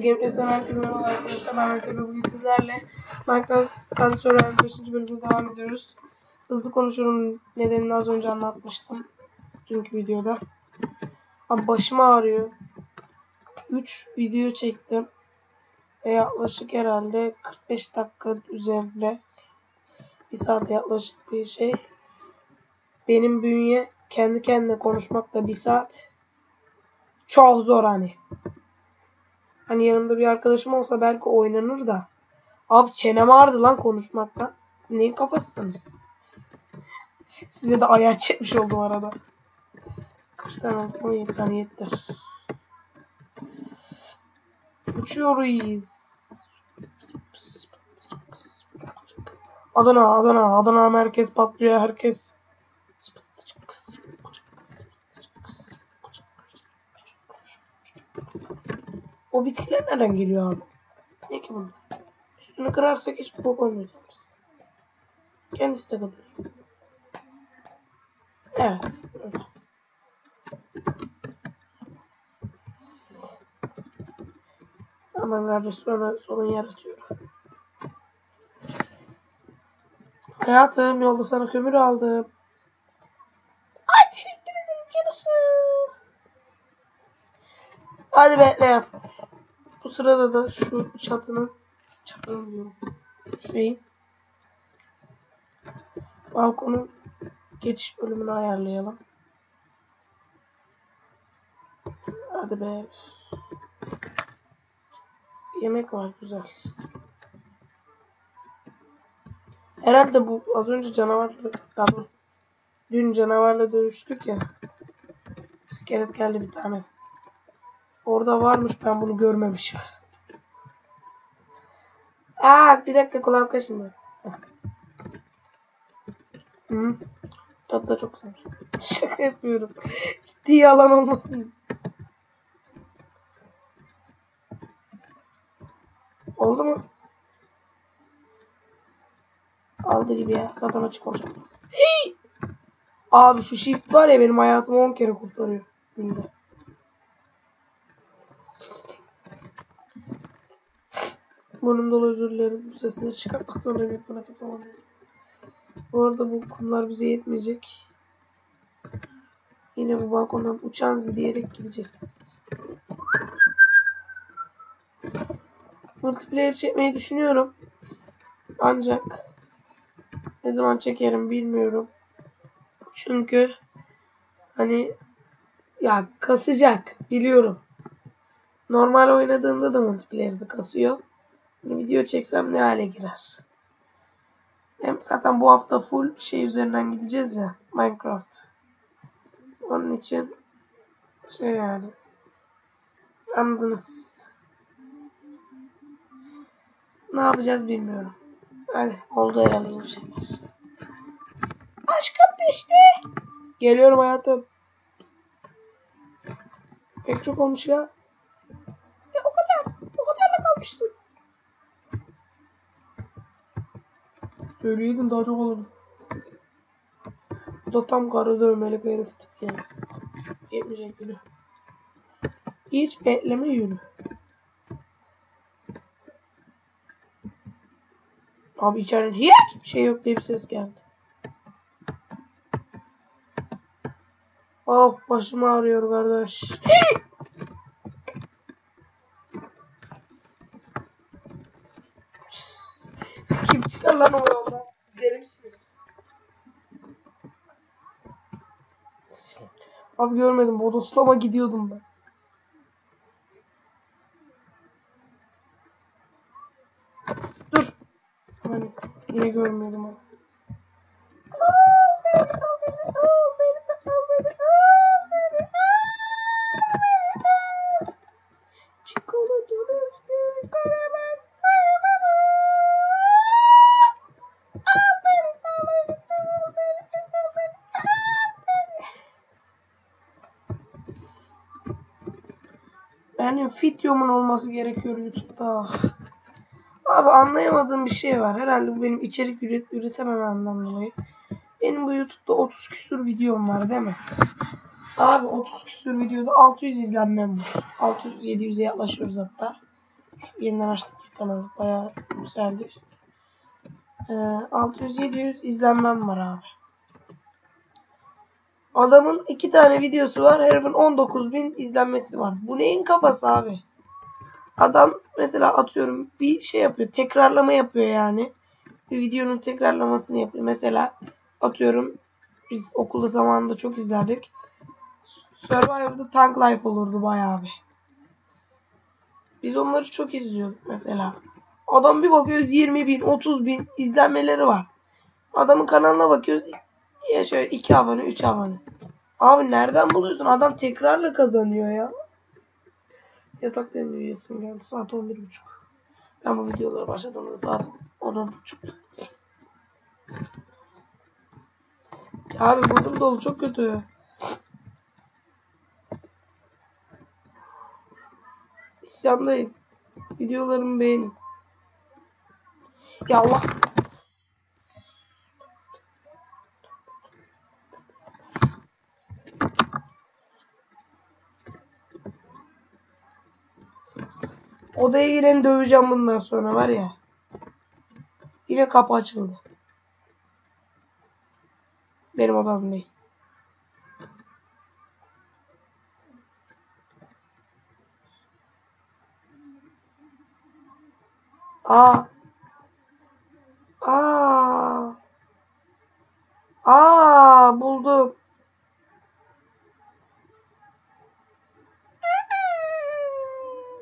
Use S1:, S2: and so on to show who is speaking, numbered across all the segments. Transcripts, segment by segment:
S1: Altı Gameplay'den herkese merhaba arkadaşlar. Ben Mete bugün sizlerle Minecraft Sadece Survival 5. bölümüne devam ediyoruz. Hızlı konuşurum nedenini az önce anlatmıştım. Dünkü videoda. Abi başım ağrıyor. 3 video çektim. Ve yaklaşık herhalde 45 dakika üzerinde bir saat yaklaşık bir şey. Benim bünye kendi kendine konuşmakta bir saat. Çok zor hani. Hani yanımda bir arkadaşım olsa belki oynanır da. Abi çenem ağrıdı lan konuşmaktan. Neyin kafasısınız? Size de ayar çekmiş oldum arada. Kaç tane? 17 tane yeter. Uçuyoruz. Adana, Adana, Adana merkez patlıyor herkes. O bitkiler nereden geliyor abi? Ne ki bunlar? Üstünü kırarsak hiç bok olmayacağız. Kendisi de kalıyor. Evet. Öyle. Aman kardeş sonra sorun yaratıyor. Hayatım yolda sana kömür aldım. Ay teşekkür ederim canısı. Hadi bekle yap. Bu sırada da şu çatının çatının. Şeyin balkonun geçiş bölümünü ayarlayalım. Hadi be. Yemek var güzel. Herhalde bu az önce canavarla pardon. Dün canavarla dövüştük ya. İskelet geldi bir tane. Orada varmış ben bunu görmemişim. Aa bir dakika kulağım kaşındı. Hı. Tadı da çok güzel. Şaka yapıyorum. Ciddi yalan olmasın. Oldu mu? Aldı gibi ya. Zaten açık olacak. Hey! Abi şu shift var ya benim hayatımı 10 kere kurtarıyor. Günde. Burnum dolu özür dilerim. Bu sesleri çıkartmak zorundayım. Yoksa nefes alamıyorum. Bu arada bu kumlar bize yetmeyecek. Yine bu balkondan uçan diyerek gideceğiz. Multiplayer çekmeyi düşünüyorum. Ancak ne zaman çekerim bilmiyorum. Çünkü hani ya kasacak biliyorum. Normal oynadığımda da multiplayer'de kasıyor. Video çeksem ne hale girer. Hem zaten bu hafta full şey üzerinden gideceğiz ya. Minecraft. Onun için şey yani. Anladınız siz. Ne yapacağız bilmiyorum. Hadi oldu herhalde bu şeyler. Aşkım peşte. Geliyorum hayatım. Pek çok olmuş ya. Ya o kadar. O kadar mı kalmıştın? Söyleydin daha çok olurdu. Bu da tam karı dövmeli bir herif tip yani. Yetmeyecek yürü. Hiç bekleme yürü. Abi içeriden hiçbir şey yok diye bir ses geldi. Oh başım ağrıyor kardeş. Kim lan o yoldan? Deli misiniz? Abi görmedim. Bodoslama gidiyordum ben. Dur. Hani yine görmüyordum onu. Videomun olması gerekiyor YouTube'da. Abi anlayamadığım bir şey var. Herhalde bu benim içerik üret üretemememden dolayı. Benim bu YouTube'da 30 küsür videom var değil mi? Abi 30 küsür videoda 600 izlenmem var. 600-700'e yaklaşıyoruz hatta. Şu yeniden açtık kanalı. Bayağı yükseldi. Ee, 600-700 izlenmem var abi. Adamın iki tane videosu var. Herifin 19.000 izlenmesi var. Bu neyin kafası abi? Adam mesela atıyorum bir şey yapıyor. Tekrarlama yapıyor yani. Bir videonun tekrarlamasını yapıyor. Mesela atıyorum biz okulda zamanında çok izlerdik. Survivor'da Tank Life olurdu bayağı bir. Biz onları çok izliyorduk mesela. Adam bir bakıyoruz 20 bin, 30 bin izlenmeleri var. Adamın kanalına bakıyoruz. Ya şöyle 2 abone, 3 abone. Abi nereden buluyorsun? Adam tekrarla kazanıyor ya. Yatak demir üyesim geldi. Saat 11.30. Ben bu videolara başladığımda saat 10.30. Abi burnum dolu çok kötü. İsyandayım. Videolarımı beğenin. Ya Allah. Odaya giren döveceğim bundan sonra var ya. Yine kapı açıldı. Benim odam değil. Aa. Aa buldum.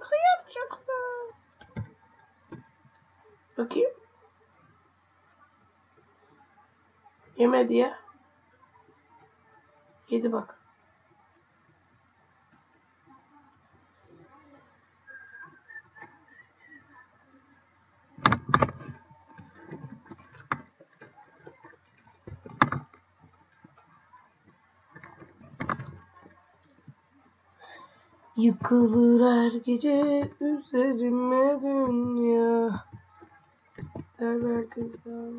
S1: Hıyap çıktı. Bakayım. Yemedi ya. Yedi bak. Yıkılır her gece üzerime dünya. Kızlar.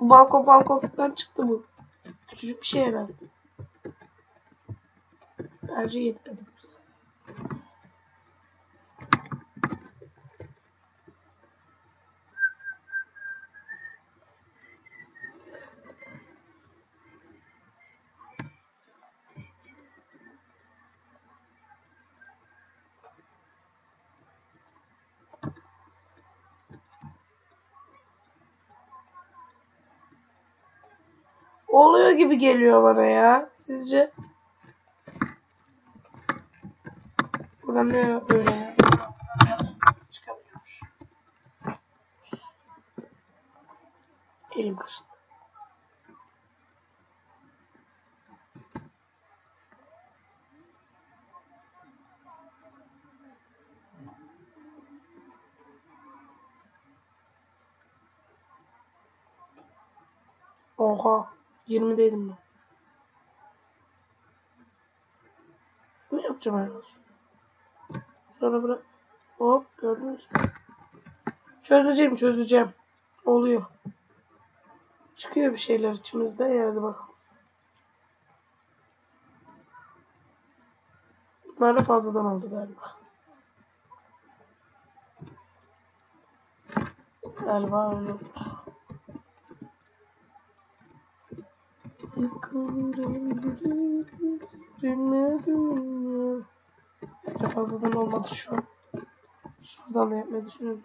S1: Bu balkon balkondan çıktı bu. Küçücük bir şey herhalde. Bence yetmedi bize. Oluyor gibi geliyor bana ya. Sizce? Buradan ne öyle ya? Çıkamıyormuş. Elim kaşındı. Oha. 20'deydim ben. Ne yapacağım herhalde? Sonra bırak. Hop gördünüz mü? Çözeceğim çözeceğim. Oluyor. Çıkıyor bir şeyler içimizde ya hadi bakalım. Bunlar da fazladan oldu galiba. Galiba öyle oldu. Ellerime dünya. Bence fazladan olmadı şu an. Şuradan da yapmayı düşünüyorum.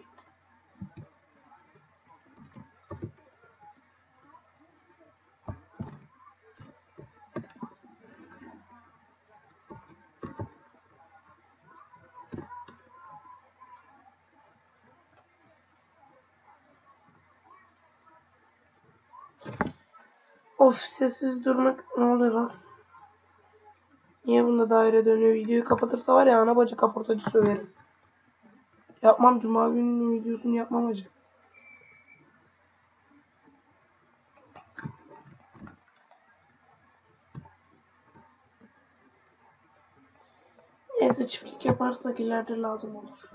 S1: Of sessiz durmak ne oluyor lan? Niye bunda daire dönüyor? Videoyu kapatırsa var ya ana bacı kaportacı söverim. Yapmam cuma gününün videosunu yapmam acı. Neyse çiftlik yaparsak ileride lazım olur.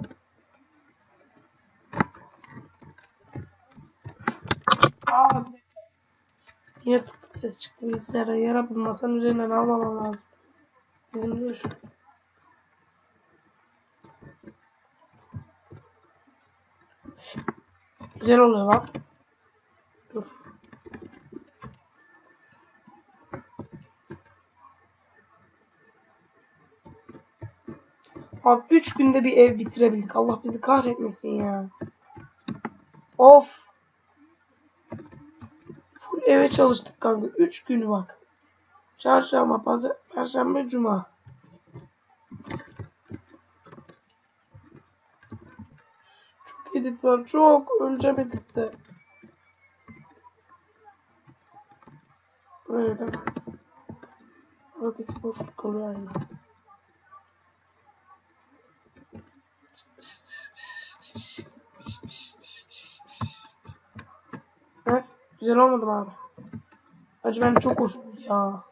S1: niye tık tık ses çıktı bilgisayara? Yarabbim masanın üzerinden almamam lazım. Bizim diyor. Güzel oluyor lan. Dur. Abi 3 günde bir ev bitirebildik. Allah bizi kahretmesin ya. Of. Eve çalıştık kanka. 3 günü bak. Çarşamba, pazar, perşembe, cuma. Çok edit var. Çok. Öleceğim editte. Mi? Oradaki boşluk kalıyor aynı. Güzel olmadı mı abi? Acı ben çok hoş ya.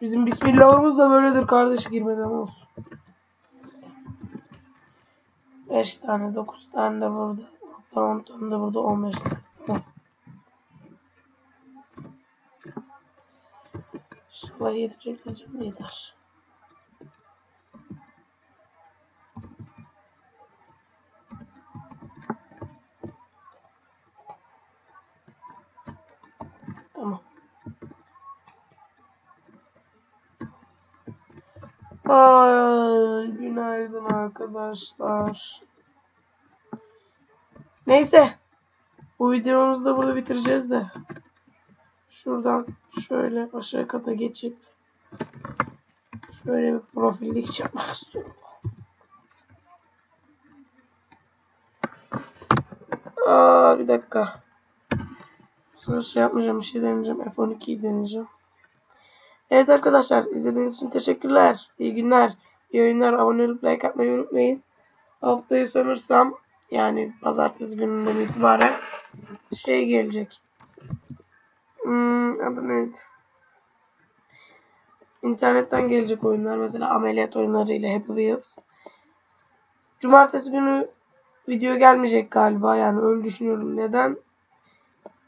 S1: Bizim bismillahımız da böyledir kardeş girmeden olsun. 5 tane 9 tane de burada. Hatta 10 tane de burada 15 tane. İnşallah yetecek diyeceğim yeter. Arkadaşlar. Neyse. Bu videomuzu da burada bitireceğiz de. Şuradan şöyle aşağı kata geçip şöyle bir profillik yapmak istiyorum. Aa, bir dakika. Sonra şey yapmayacağım bir şey deneyeceğim. F12'yi deneyeceğim. Evet arkadaşlar izlediğiniz için teşekkürler. İyi günler. İyi oyunlar. Abone olup like atmayı unutmayın. Haftaya sanırsam yani pazartesi gününden itibaren şey gelecek. Hmm, adı neydi? İnternetten gelecek oyunlar. Mesela ameliyat oyunları ile Happy Wheels. Cumartesi günü video gelmeyecek galiba. Yani öyle düşünüyorum. Neden?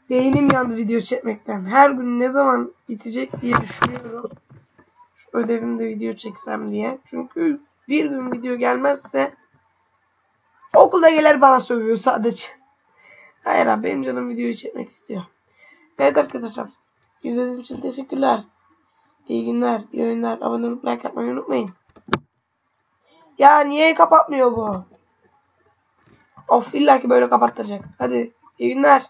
S1: Beynim yandı video çekmekten. Her gün ne zaman bitecek diye düşünüyorum. Ödevimde video çeksem diye. Çünkü bir gün video gelmezse okulda gelir bana sövüyor sadece. Hayır abi benim canım videoyu çekmek istiyor. Evet arkadaşlar. İzlediğiniz için teşekkürler. İyi günler, iyi oyunlar. Abone olup like atmayı unutmayın. Ya niye kapatmıyor bu? Of illa ki böyle kapattıracak. Hadi iyi günler.